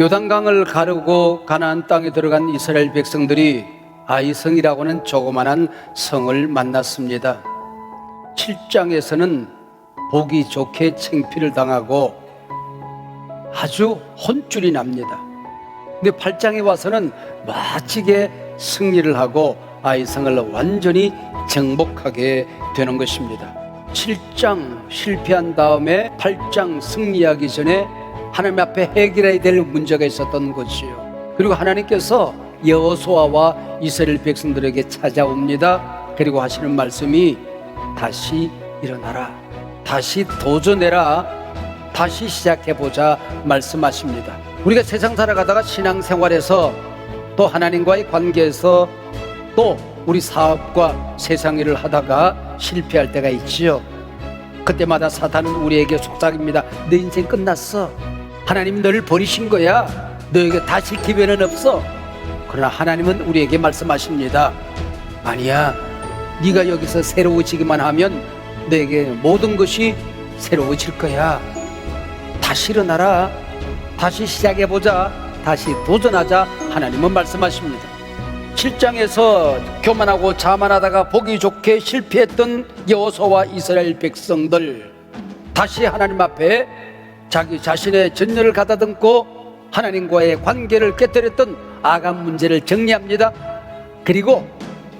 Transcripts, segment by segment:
요단강을 가르고 가나안 땅에 들어간 이스라엘 백성들이 아이성이라고는 조그만한 성을 만났습니다. 7장에서는 보기 좋게 챙피를 당하고 아주 혼쭐이 납니다. 근데 8장에 와서는 멋지게 승리를 하고 아이성을 완전히 정복하게 되는 것입니다. 7장 실패한 다음에 8장 승리하기 전에 하나님 앞에 해결해야 될 문제가 있었던 것이요. 그리고 하나님께서 여호수아와 이스라엘 백성들에게 찾아옵니다. 그리고 하시는 말씀이 다시 일어나라. 다시 도전해라. 다시 시작해 보자 말씀하십니다. 우리가 세상 살아가다가 신앙생활에서 또 하나님과의 관계에서 또 우리 사업과 세상 일을 하다가 실패할 때가 있지요. 그때마다 사탄은 우리에게 속삭입니다. 내 인생 끝났어. 하나님 너를 버리신 거야. 너에게 다시 기회는 없어. 그러나 하나님은 우리에게 말씀하십니다. 아니야. 네가 여기서 새로워지기만 하면 너에게 모든 것이 새로워질 거야. 다시 일어나라. 다시 시작해 보자. 다시 도전하자. 하나님은 말씀하십니다. 7장에서 교만하고 자만하다가 보기 좋게 실패했던 여호수아와 이스라엘 백성들 다시 하나님 앞에 자기 자신의 전열을 가다듬고 하나님과의 관계를 깨뜨렸던 아간 문제를 정리합니다. 그리고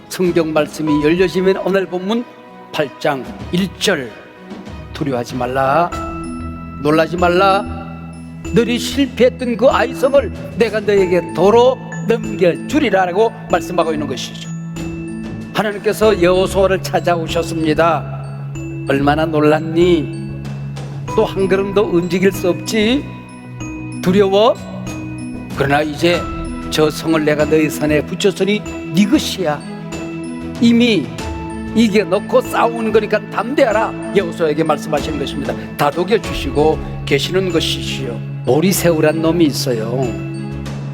성경 말씀이 열려지면 오늘 본문 8장 1절 두려워하지 말라 놀라지 말라 너희 실패했던 그 아이성을 내가 너에게 도로 넘겨주리라라고 말씀하고 있는 것이죠. 하나님께서 여호수아를 찾아오셨습니다. 얼마나 놀랐니? 또한 걸음도 움직일 수 없지? 두려워? 그러나 이제 저 성을 내가 너희 손에 붙였으니 네 것이야. 이미 이겨 놓고 싸우는 거니까 담대하라. 여호수아에게 말씀하시는 것입니다. 다독여 주시고 계시는 것이지요. 오리새우란 놈이 있어요.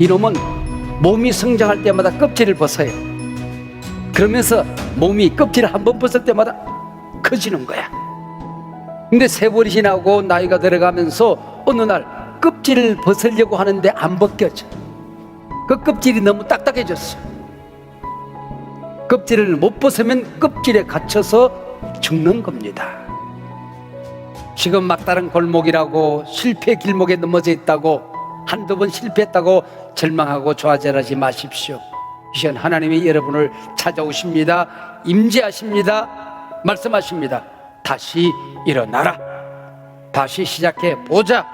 이놈은 몸이 성장할 때마다 껍질을 벗어요. 그러면서 몸이 껍질을 한 번 벗을 때마다 커지는 거야. 근데 세월이 지나고 나이가 들어가면서 어느 날 껍질을 벗으려고 하는데 안 벗겨져. 그 껍질이 너무 딱딱해졌어. 껍질을 못 벗으면 껍질에 갇혀서 죽는 겁니다. 지금 막다른 골목이라고 실패 길목에 넘어져 있다고 한두 번 실패했다고 절망하고 좌절하지 마십시오. 이전 하나님이 여러분을 찾아오십니다. 임재하십니다. 말씀하십니다. 다시 일어나라. 다시 시작해 보자.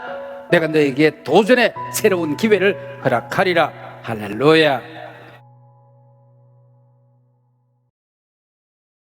내가 너에게 도전의 새로운 기회를 허락하리라. 할렐루야.